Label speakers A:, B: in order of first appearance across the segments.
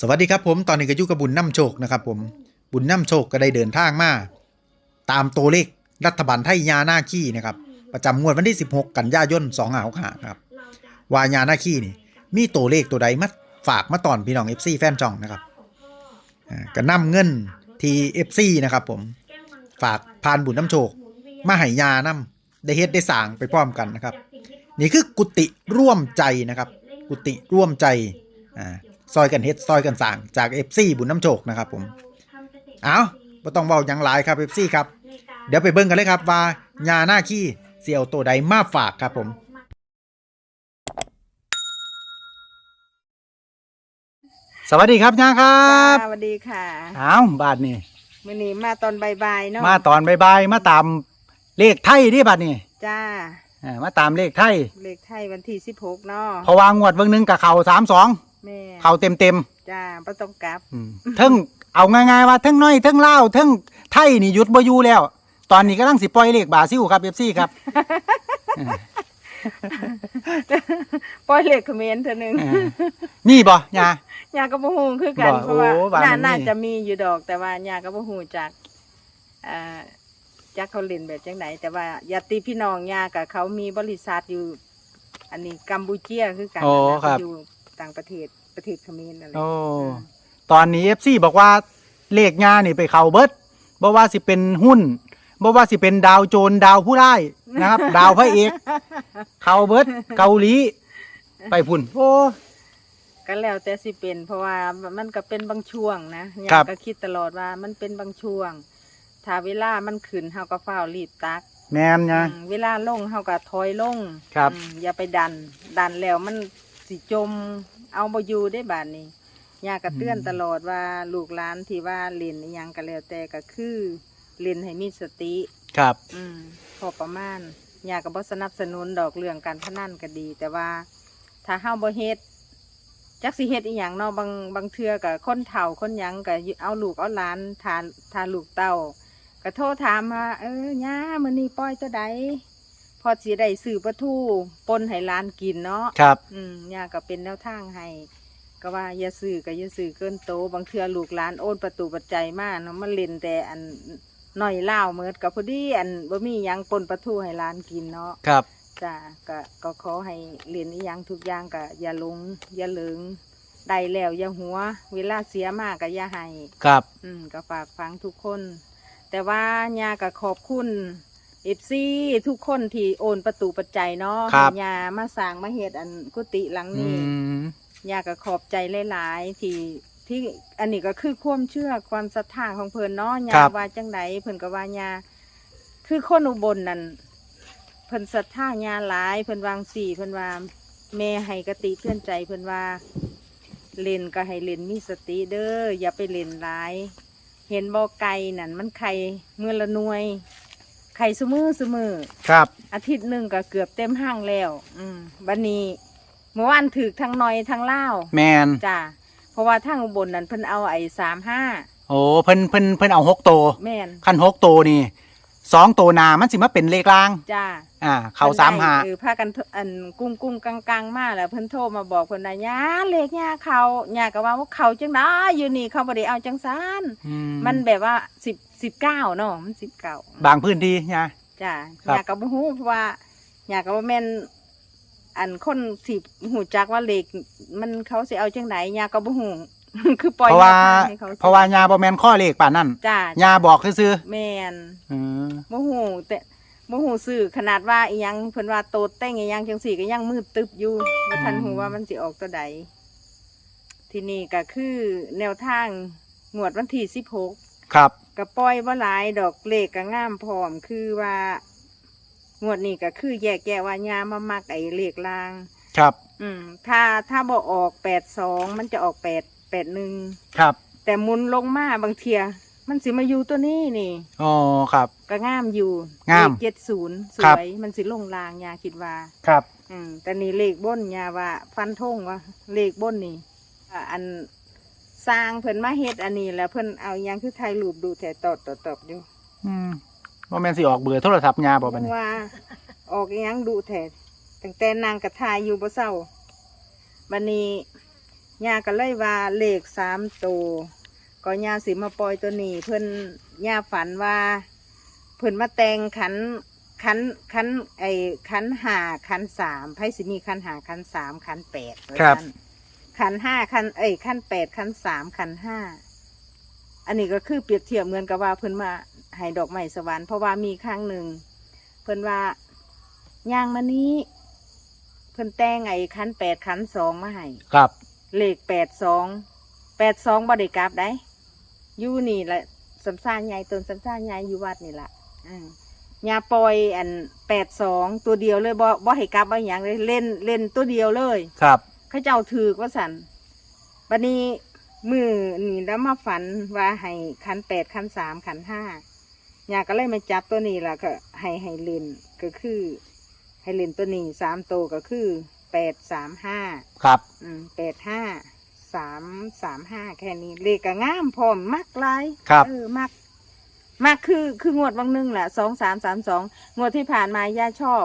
A: สวัสดีครับผมตอนนี้ก็อยู่กับบุญน้ำโชคนะครับผมบุญน้ำโชคก็ได้เดินทางมาตามตัวเลขรัฐบาลไทยยาหน้าขี้นะครับประจำงวดวันที่ 16 กันยายน2 5 6 5ครับว่ายาหน้าขี้นี่ มีตัวเลขตัวใดมาฝากมาตอนพี่น้อง FC แฟนช่องนะครับก็นำเงินที่ FC นะครับผมฝากพานบุญน้ำโชค มาให้ยานำได้เฮ็ดได้สางไปพร้อมกันนะครับ นี่คือกุฏิร่วมใจนะครับ กุฏิร่วมใจอ่า ซอยกันเฮ็ดซอยกันสร้างจาก FC บุญน้ำโชคนะครับผมเอาบ่ต้องเว้าหยังหลายครับ FC ครับ เดี๋ยวไปเบิ่งกันเลยครับว่าญาหน้าขี้เสี่ยวตัวใดมาฝากครับผมสวัสดีครับญาครับ
B: จ้าสวัสดีค่ะ
A: เอาบาทนี่
B: มื่อนี้มาตอนบ่ายๆเนาะ
A: มาตอนบายๆมาตามเลขไทยดิบาทนี่
B: จ้า
A: อ่ามาตามเลขไทย
B: เลขไทยวันที่สิบหกเนาะ
A: เพราะว่างวดเบิ่งหนึงกับเขาสามสอง
B: แม่
A: เขาเต็มเต็มๆ
B: จ้าประต้องกลับ
A: อืมเทั้งเอาง่ายๆว่าเทั้งน้อยเทั้งเล่าวเทั้งไทยนี่หยุดบ่อยู่แล้ว ตอนนี้กำลังสิปล่อยเลขบราซิลครับเอฟซีครับ
B: ปล่อยเลขเขมรเท่านึง
A: เออมีบ่ยา
B: ยาก็บ่ฮู้คือกัน
A: บ่
B: เพราะว่า
A: โอ้บ้าน
B: น่า
A: มันมี
B: น่าจะมีอยู่ดอกแต่ว่ายาก็บ่ฮู้จักอ่าจักเขาเล่นแบบจังไหนแต่ว่าญาติพี่น้องยากับเขามีบริษัทอยู่ อันนี้กัมพูเชียคือกัน
A: โอ้
B: นะ
A: ครับ
B: อยู่ ต่างประเทศประเทศเขมรนั่นแหละ
A: โอ้ ตอนนี้เอฟซีบอกว่าเลขยานี่ไปเข้าเบิดบ่ว่าสิเป็นหุ้นบ่ว่าสิเป็นดาวโจรดาวผู้ร้ายนะครับ ดาวพระเอกเข้าเบิดเกาหลีไปพุ่นโอ้
B: ก็แล้วแต่สิเป็น เพราะว่ามันก็เป็นบางช่วงนะ
A: ครั
B: ยา
A: บ
B: ก็คิดตลอดว่ามันเป็นบางช่วง ถ้าเวลามันขึ้นเฮาก็เฝ้าวรีบตัก
A: แมนยา
B: อืมเวลาลงเฮาก็ถอยลง
A: ครับ
B: อืมอย่าไปดัน ดันแล้วมัน สิจม เอาบ่อยู่ได้บาดนี้ยาก็เตือนตลอดว่าลูกหลานที่ว่าเล่นอิหยังก็แล้วแต่ก็คือเล่นให้มีสติ
A: ครับ
B: อืมพอประมาณยาก็บ่สนับสนุนดอกเรื่องการพนันก็ดี แต่ว่า ถ้าเฮาบ่เฮ็ดจักสิเฮ็ดอีหยังเนาะบางบางเทื่อก็คนเฒ่าคนหยังก็เอาลูกเอาหลานทานทานลูกเต้าก็โทรถามว่าเออย่ามื้อนี้ปล่อยตัวใดพ อสิได้ซื้อปลาทูปนให้หลานกินเนาะ
A: ครับ
B: อืมย่าก็เป็นแนวทางให้ก็ว่าอย่าซื้อก็อย่าซื้อเกินโตบางเทื่อลูกหลานโอนประตูปัจจัยมาเนาะมันเล่นแต่อันน้อยเล่าวเมิดกับพอดีอันบ่มีหยังปนปลาทูให้หลานกินเนาะ
A: ครับ
B: จ้ะก็ก็ขอให้เรียนอีหยังทุกอย่างก็อย่าหลงอย่าเหลิงได้แล้วอย่าหัว เวลาเสียมากก็อย่าให้
A: ครับ
B: อืมก็ฝากฟังทุกคน แต่ว่าญาก็ขอบคุณ เอฟซีทุกคนที่โอนประตูปัจจัยเนาะ
A: ครับ
B: ให้ญามาสร้างมาเฮ็ดอันกุฏิหลัง
A: อื
B: นี้
A: ม
B: ญาก็ขอบใจหลายๆที่ที่อันนี้ก็คือความเชื่อความศรัทธาของเพิ่นเนาะญา
A: ครับ
B: ว่าจังไดเพิ่นก็ว่าญาคือคนอุบลนั่นเพิ่นศรัทธาญาหลายเพิ่นวางสี่เพิ่นว่าแม่ให้กติเพื่อนใจเพิ่นว่าเล่นก็ให้เล่นมีสติเด้ออย่าไปเล่นหลาย เห็นบ่ไก่นั่นมันไข่มือละหน่วย ไข่สมือสมือ
A: ครับ
B: อาทิตย์หนึ่งก็เกือบเต็มห้างแล้ว อืมบันนี้เมื่อวานถือทั้งน้อยทั้งเล่าว
A: แมน
B: จ้าเพราะว่าทางอุบลนั่นเพิ่นเอาไอ้สามห้า
A: โอ้เพิ่นเพิ่นเพิ่นเอาหกโตว
B: แม่น
A: ขั้นหกโตวนี่สองโตวหนามันสิมาเป็นเลขล่าง
B: จ้า
A: อ่า เขาสามหา
B: เออพากันอันกุ้งกุ้งกังกังมาแล้วเพิ่นโทรมาบอกเพิ่นว่าย่าเลขย่าเขาย่าก็ว่าว่าเขาจังได้อยู่นี่เขาบ่ได้เอาจังซาน
A: อื
B: มันแบบว่าสิบ สิบเก้าเนาะมันสิบเก้า
A: บางพื้นที่ไง
B: จ้า
A: ครับ
B: ย่าก็บ่ฮู้เพราะว่าย่าก็บ่แม่นอันคนที่หูจักว่าเลขมันเขาสิเอาจังไหนย่าก็บ่ฮู้คือปล่อย
A: เพราะว่า
B: แนวทงให้เขา
A: เพราะว่ายาบอแมนข้อเลขป่านนั่น
B: จ้ายา
A: บอกซื่อ
B: แม่น
A: ๆอืม
B: บ่ฮู้แต่บ่ฮู้ซื้อขนาดว่าอีหยังเพิ่นว่าโตดแต่งอีหยังจังซี่ก็ยังมืดตึบอยู่บ่ทันฮู้ว่ามันสิออกตัวใดที่นี่ก็คือแนวทางงวดวันที่16
A: ครับ
B: ก็ปล่อยบ่หลายดอกเลขก็งามพร้อมคือว่างวดนี้ก็คือแยกแยะว่ายามามักไอ้เลขลาง
A: ครับ
B: อืม ถ้าถ้าบ่ออก82มันจะออก8 81
A: ครับ
B: แต่หมุนลงมาบางเทีย มันสิมาอยู่ตัวนี้นี่
A: อ๋อ ครับ
B: ก็งามอยู่
A: งาม
B: เจ็ดศูนย์ส
A: ครับ
B: วยมันสิลงลางยาคิดว่า
A: ครับ
B: อืมแต่นี่เลขบนยาว่า ฟันธงว่าเลขบนนี่อ่าอัน สร้างเพิ่นมาเฮ็ดอันนี้ แล้วเพิ่นเอาอิหยังคือถ่ายรูปดูแต่ตอดตอดตอดอยู่
A: อืมบอแมนสิออกเบอร์โทรศัพท์ยาบอกบัดนี้
B: ว่า ออกอิหยังดูแต่ตั้งแต่นางกระทายอยู่บ่เศร้าบัดนี้ย่าก็เลยว่าเลขสามตัวก็ย่าสิมาปล่อยตัวนี้ เพิ่นย่าฝันว่า เพิ่นมาแต่งขันขันขันไอ้ขันห้าขันสามไพ่สิมีขันห้าขันสามขันแปดไว้
A: ครับ
B: นั่น ขันห้าขันเอ้ยขันแปดขันสามขันห้าอันนี้ก็คือเปรียบเทียบเหมือนกับว่าเพิ่นมาให้ดอกไม้สวรรค์เพราะว่ามีครั้งหนึ่งเพิ่นว่าย่างมานี้เพิ่นแต่งไอ้ขันแปดขันสองมาให้
A: ครับ
B: เลขแปดสองแปดสองบริกราบได้อยู่นี่แหละสัมสานใหญ่ต้นสัมสานใหญ่อยู่วัดนี่แหละอืมยาปล่อยอันแปดสองตัวเดียวเลยบ่บ่ให้กลับบ่อย่างเลยเล่นเล่นตัวเดียวเลย
A: ครับ
B: เขาเจ้าถือว่าสันบัดนี้มือนี่แล้วมาฝันว่าให้ขันแปดขันสามขันห้ายาก็เลยมาจับตัวนี้ล่ะก็ให้ให้เล่นก็คือให้เล่นตัวนี้สามตัวก็คือแปดสามห้า
A: ครับ
B: อืมแปดห้าสามสามห้าแค่นี้เลขก็งามพร้อมมักหลาย
A: ครับ
B: เออมักมักคือคืองวดบางหนึงแหละสองสามสามสองงวดที่ผ่านมาย่าชอบ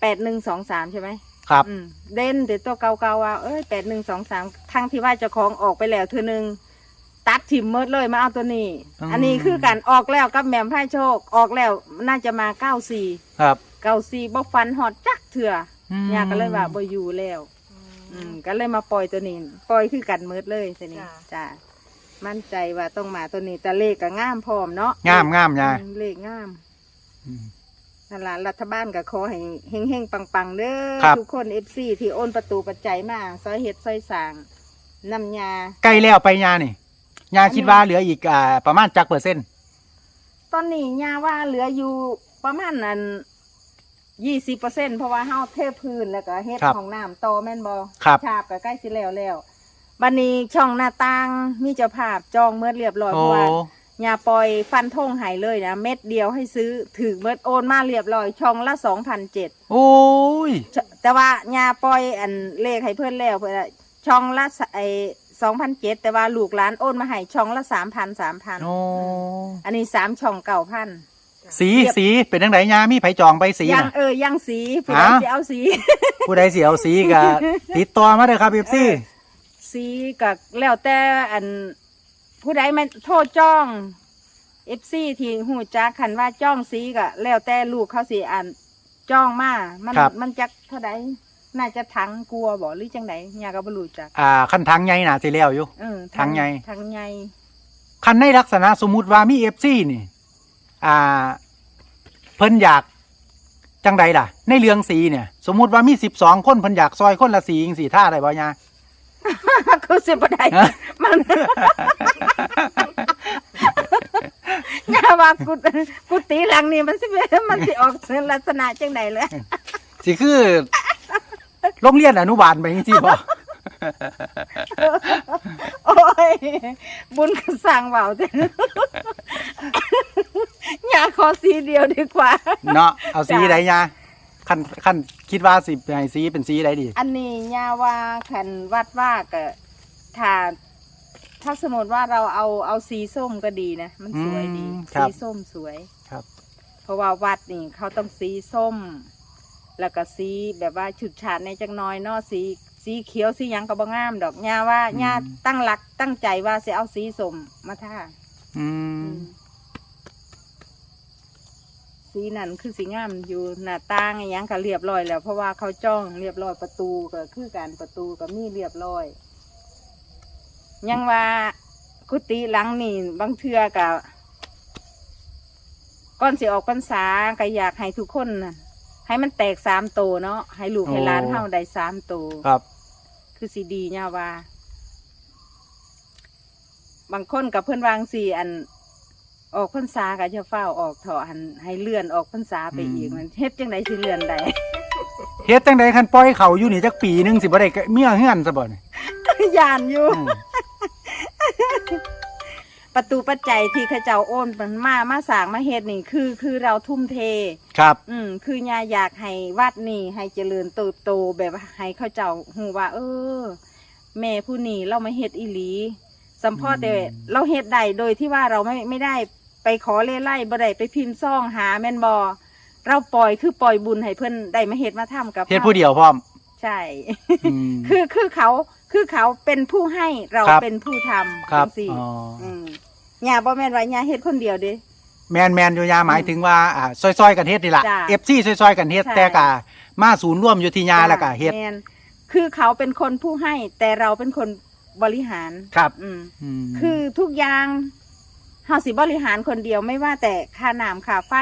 B: แปดหนึ่งสองสามใช่ไหม
A: ครับ
B: อืมเด่นแต่ตัวเก่าๆว่าเอ้ยแปดหนึ่งสองสามทั้งที่ว่าเจะของออกไปแล้วเธอหนึ่งตัดถิ่มเมิดเลยมาเอาตัวนี้
A: อืม
B: อันนี้คือการออกแล้วกับแหม่มไพ่โชค ออกแล้วน่าจะมาเก้าสี่
A: ครับ
B: เก้าสี่บกฟันหอดจักเถื่อ
A: อืม
B: อยากก็เลยว่าบ่อยู่แล้ว อืมก็เลยมาปล่อยตัวนี้ปล่อยคือกันเมิดเลยทีนี้
C: จ้ะ
B: จ้ามั่นใจว่าต้องมาตัวนี้แต่เลขก็งามพร้อมเนาะ
A: งามงามยาย
B: อืมเลขงาม
A: อืม
B: นั่นล่ะรัฐบาลก็ขอให้เฮงๆปังๆเด้อ
A: ครับ
B: ทุกคนเอฟซีที่โอนประตูปัจจัยมาซอยเฮ็ดซอยสร้างน้ำยา
A: ใกล้แล้วไปยานี่ยาคิดว่าเหลืออีกอ่าประมาณจักเปอร์เซ็นต์
B: ตอนนี้ยาว่าเหลืออยู่ประมาณนั้นยี่สิบเปอร์เซ็นเพราะว่าเฮาเทพื้นแล้วก็เฮ็ดของน้ำต่อแม่นบ่
A: ครับ
B: ฉาบก็ใกล้สิแล้วแล้วบัดนี้ช่องหน้าต่างมีเจ้าภาพจองเมื่อเรียบร้อย
A: โอ้
B: เพราะว่า ญาปล่อยฟันธงใหายเลยนะเม็ดเดียวให้ซื้อถือเมื่อโอนมาเรียบร้อยช่องละสองพันเจ็ด
A: โอ้ย
B: แต่ว่าญาปล่อยอันเลขให้เพื่อนแล้วเพื่อนช่องละไอสองพันเจ็ดแต่ว่าลูกหลานโอนมาให้ช่องละสามพันสามพัน
A: โอ้
B: อันนี้สามช่องเก่าพัน
A: สีสีเป็นจังไดยามีไผจองไปสี
B: ยัง
A: น่ะ
B: เออยังสีผู้ใด
A: ฮะ
B: จะเอาสี
A: ผู้ใดสิเอาสีก็ติดต่อมาเด้อครับเอฟซี
B: สีกับแล้วแต่อัน ผู้ใดไม่โทษจ้องเอฟซีที่หูจักคันว่าจ้องสีก็แล้วแต่ลูกเขาสีอันจ้องมามันมันจักเท่าใดน่าจะทังกลัวบ่หรือจังไดยาก็บ่รู้จัก
A: อ่าคันทางใหญ่น่ะสิแล้วอยู่
B: เออ
A: ทางใหญ่
B: ทางใหญ่
A: คันในลักษณะสมมุติว่ามีเอฟซีนี่ อ่า เพิ่นอยากจังใดล่ะ ในเรื่องสีเนี่ย สมมุติว่ามีสิบสองคนเพิ่นอยากซอยคนละสีจังสีท่าได้บ่ยา
B: คือสิบ่ได้
A: ฮะ
B: มัน ยาว่ากุกุฏิหลังนี้มันสิเป็นมันสิออกลักษณะจังไดเลย
A: สิคือโรงเรียนอนุบาลไปจริงๆบ่
B: โอ้ย บุญกระสังเบาเถอะอย่าขอสีเดียวดีกว่า
A: เนาะเอาสี
B: จ้ะ
A: ใดยาคันคันคิดว่าสิให้สีเป็นสีใดดี
B: อันนี้ย่าว่าขันวัดว่าก็ถ้า ถ้าสมมติว่าเราเอาเอาสีส้มก็ดีนะ มันสวยดี
A: อืมครั
B: สี
A: บ
B: ส้มสวย
A: ครับ
B: เพราะว่าวัดนี่เขาต้องสีส้ม แล้วก็สีแบบว่าฉุดฉาดในจังน้อยเนาะสีสีเขียวสีหยังก็บ่งามดอกย่าว่าย่าตั้งหลักตั้งใจว่าจะเอาสีส้มมาท่า
A: อืม
B: สีนั่นคือสีงามอยู่หน้าต่างอหยังก็เรียบร้อยแล้ว เพราะว่าเขาจ้องเรียบร้อยประตูก็คือการประตูก็มีเรียบร้อย ยังว่ากุฏิหลังนี่บางเทือกับก่อนสิออกพรรษาก็อยากให้ทุกคนน่ะให้มันแตกสามโตวเนาะให้ลูกให้หล้านเท่าได้สามโตว
A: ครับ
B: คือสีดีเนี่ยว่า บางคนกับเพื่อนวางสีอัน ออกพรรษาก็จะเฝ้าออกเถอะหันให้เลื่อนออกพรรษาไปอีก
A: อืม
B: มันเฮ็ดจังไดสิเลื่อนได้
A: เฮ็ดจังใดคันปล่อยเขาอยู่นี่จักปีหนึงสิบ่ได้เมียเฮือนซะบ่นี่
B: ยานอยู่
A: อืม
B: ประตูปัจจัยที่เข้าเจ้าโอนมันมามาสร้างมาเฮ็ดนี่คือคือเราทุ่มเท
A: ครับ
B: อืมคือยาอยากให้วัดนี่ให้เจริญเติบโตแบบว่าให้เขาเจ้าหูว่า เออ แม่ผู้นี้เรามาเฮ็ดอีหลีสัมพอแต่
A: อืม
B: เราเฮ็ดได้โดยที่ว่าเราไม่ไม่ได้ไปขอเล่ไล่บ่ได้ไปพิมพ์ซ่องหาแม่นบ่เราปล่อยคือปล่อยบุญให้เพิ่นได้มาเฮ็ดมาทำกับ
A: เฮ็ดผู้เดียวพร้อม
B: ใช่
A: อืม
B: คือคือเขาคือเขาเป็นผู้ให้เรา
A: ครับ
B: เป็นผู้ทำ
A: ครับ
B: จังซี่
A: อ๋อ
B: อื ม ย่าบ่แม่นว่าย่าเฮ็ดคนเดียวเด้
A: แมนแมนอยู่ยาหมายถึงว่าอ่าซอยๆกันเฮ็ดนี่ล่ะ
B: จ้ะ
A: เอฟซีซอยๆกันเฮ็ด
B: ใช่
A: แต่กะมาศูนย์ร่วมอยู่ที่ยาแล้วก็เฮ็ด
B: แม่นคือเขาเป็นคนผู้ให้ แต่เราเป็นคนบริหาร
A: ครับ
B: อืม
A: ม
B: คือทุกอย่างเฮาสิบริหารคนเดียวไม่ว่าแต่ค่าน้ำค่าไฟ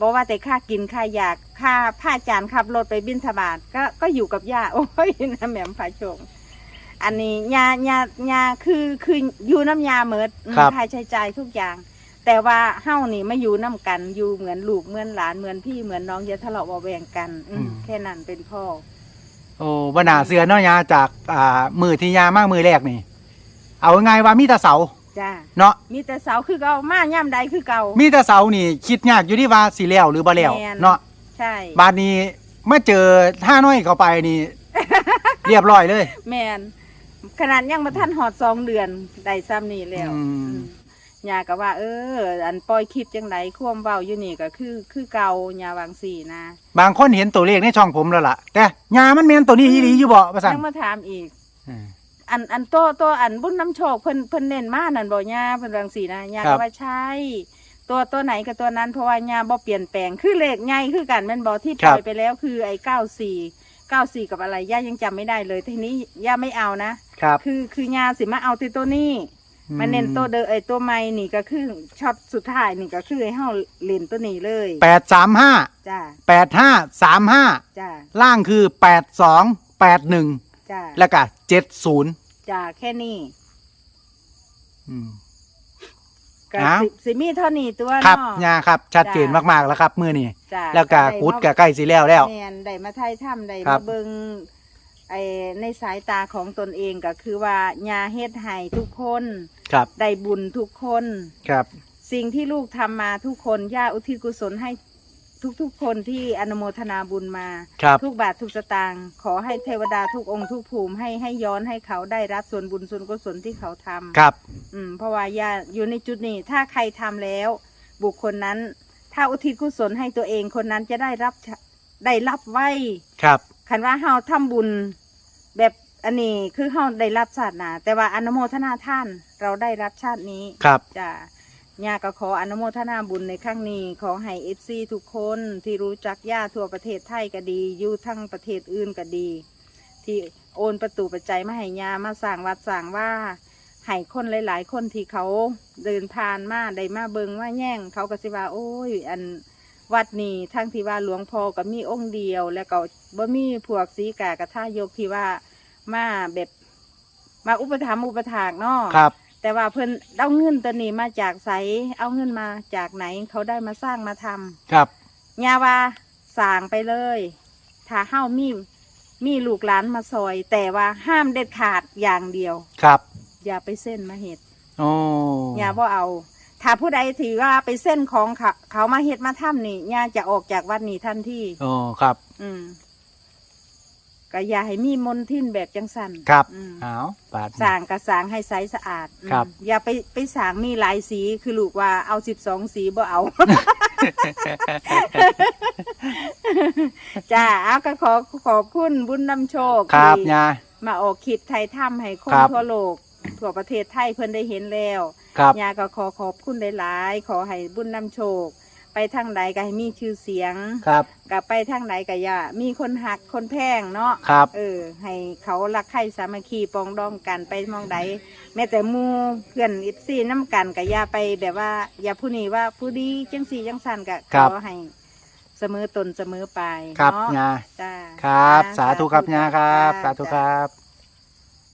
B: บอกว่าแต่ค่ากินค่ายาค่าผ้าจานขับรถไปบินทบาทก็ก็อยู่กับย่าโอ้ยนะแหม่มผาชง อันนี้ยายายาคือคืออยู่น้ำยาเหมิดอืม
A: ครับ
B: ค่าใช้จ่ายทุกอย่าง แต่ว่าเฮ้านี่มาอยู่น้ำกัน อยู่เหมือนลูกเหมือนหลานเหมือนพี่เหมือนน้องอย่าทะเลาะเบาะแวงกัน อืมแค่นั้นเป็นพ่อ
A: โอ้บนาเสือเนาะยาจากอ่ามือที่ยามากมือแรกนี่ เอาง่ายๆว่ามีแต่เสา
B: จ้า
A: เนาะ
B: มีแต่เสาคือเก่ามาย่ำใดคือเก่า
A: มีแต่เสานี่คิดยากอยู่ที่ว่าสิแล้วหรือบ่แล้ว
B: แม่น
A: เนาะ
B: ใช่
A: บาดนี้เมื่อเจอท่าน้อยเข้าไปนี่ เรียบร้อยเลย
B: แมน ขนาดยังมาท่านหอดสองเดือนได้ซ้ำนี่แล้ว
A: อืม
B: อืมยาก็ว่า เออ อันปล่อยคลิปจังไดควมเว้าอยู่นี่ก็คือคือเก่ายาวางสี่นะ
A: บางคนเห็นตัวเลขในช่องผมแล้วล่ะ แต่ยามันแม่นตัวนี้อีหลีอยู่บ่ว่าซั่น
B: ยังมาถามอีก
A: อืม
B: อันอันโตโตอันบุญน้ำโชคเพิ่นเพิ่นเน้นมานั่นบ่ย่าเพิ่นวาจังสี่นะย่า
A: ครั
B: ก็
A: บ
B: ว่าใช่ ตัวตัวไหนกับตัวนั้นเพราะว่าย่าบ่เปลี่ยนแปลงคือเลขใหญ่คือกันแม่นบ่ที่ปล่อยไปแล้วคือไอ้เก้าสี่ เก้าสี่กับอะไรย่ายังจำไม่ได้เลยทีนี้ย่าไม่เอานะ
A: ครับ
B: คือคือยาสิมาเอาที่ตัวนี้มาเน้นตัวเดอไอยตัวไม่นี่ก็คือช็อตสุดท้ายนี่ก็คือให้เฮาเล่นตัวนี้เลย
A: แปดสามห้า
B: จ้า
A: แปดห้าสามห้า
B: จ้า
A: ล่างคือแปดสองแปดหนึ่ง
B: จ้า
A: แล้วก็เจ็ดศูนย์
B: จ้าแค่นี้
A: อืม
B: ก็
A: อ้าว
B: สิสิมีเท่านี้ตัว
A: ครับ
B: เนาะ
A: ยาครับ ชัดเจน
B: จ้ะ
A: มากๆแล้วครับมือนี่
B: จ้า
A: แล้วก็
B: ได้
A: กุด
B: มา
A: กับใกล้สิแล้วแล้ว
B: แม่นได้มาไทยถ้ำได้
A: ครั
B: มา
A: บ
B: เบิงไอในสายตาของตนเองก็คือว่ายาเฮ็ดให้ทุกคน
A: ครับ
B: ได้บุญทุกคน
A: ครับ
B: สิ่งที่ลูกทำมาทุกคนย่าอุทิศกุศลให้ ทุกๆ คนที่อนุโมทนาบุญมา
A: ครับ
B: ทุกบาททุกสตางค์ขอให้เทวดาทุกองค์ทุกภูมิให้ให้ย้อนให้เขาได้รับส่วนบุญส่วนกุศลที่เขาทำ
A: ครับ
B: อืมเพราะว่าย่าอยู่ในจุดนี้ถ้าใครทำแล้ว บุคคลนั้น ถ้าอุทิศกุศลให้ตัวเองคนนั้นจะได้รับชะได้รับไว้
A: ครับ
B: คันว่าเฮาทำบุญ แบบอันนี้คือเฮาได้รับชาติหนาแต่ว่าอนุโมทนาท่านเราได้รับชาตินี้
A: ครับ
B: จ้ะ ย่าก็ขออนุโมทนาบุญในครั้งนี้ ขอให้เอฟซีทุกคนที่รู้จักย่าทั่วประเทศไทยก็ดีอยู่ทั้งประเทศอื่นก็ดี ที่โอนประตูปัจจัยมาให้ย่ามาสั่งวัดสั่งว่าให้คนหลาย ๆ คนที่เขาเดินผ่านมาได้มาเบิงว่าแย่งเขาก็สิว่า โอ้ย อันวัดนี้ทั้งที่ว่าหลวงพ่อก็มีองค์เดียว แล้วก็บ่มีพวกสีกากระท่ายกที่ว่ามาแบบมาอุปถัมภ์อุปถากเนาะ
A: ครับ
B: แต่ว่าเพิ่นเอาเงินตัวนี้มาจากไสเอาเงินมาจากไหนเขาได้มาสร้างมาทำ
A: ครับ
B: ยาว่าสร้างไปเลย ถ้าเฮ้ามีมีลูกหลานมาซอย แต่ว่าห้ามเด็ดขาดอย่างเดียว
A: ครับ
B: อย่าไปเส้นมาเห็ด
A: โอ้
B: อย่าบ่เอา ถ้าผู้ใดถือว่าไปเส้นของเขาเขามาเฮ็ดมาถ้ำนี่ย่าจะออกจากวัดนี้ทันที
A: โอ้ครับ
B: อืม ก็อย่าให้มีมนทินแบบจังสัน
A: ครับ
B: อืม
A: เอาปาด
B: สร้างกระสางให้ใสสะอาดอืม
A: ครับ
B: อย่าไปไปสร้างมีหลายสีคือลูกว่าเอาสิบสองสีบ่เอา จ้าเอาก็ขอขอบคุณบุญนำโชค
A: ครับ
B: ที่
A: ยา
B: มาออกคลิปไทยถ้ำให้คน
A: ครับ
B: ทั่วโลก ทั่วประเทศไทยเพิ่นได้เห็นแล้ว
A: ครับ
B: ยาก็ขอขอบคุณหลาย ๆ ขอให้บุญนำโชค ไปทางใดก็ให้มีชื่อเสียง
A: ครับ
B: กับไปทางไหนก็อย่ามีคนหักคนแพงเนาะ
A: ครับ
B: เออ ให้เขารักใครสามัคคีปรองดองกันไปมองใดแม้แต่หมูเพื่อนอิฟซีน้ำกันก็อย่าไปแบบว่า อย่าผู้นี้ว่าผู้ดีจังสีจังสันก็
A: ครั
B: ข
A: บ
B: อให้เสมอตนเสมอไป
A: ครับ
B: เนาะ
A: ยา
B: จ้า
A: ครับ
B: จ้
A: สาธุครับยาครับ
B: จ้
A: สาธุครับ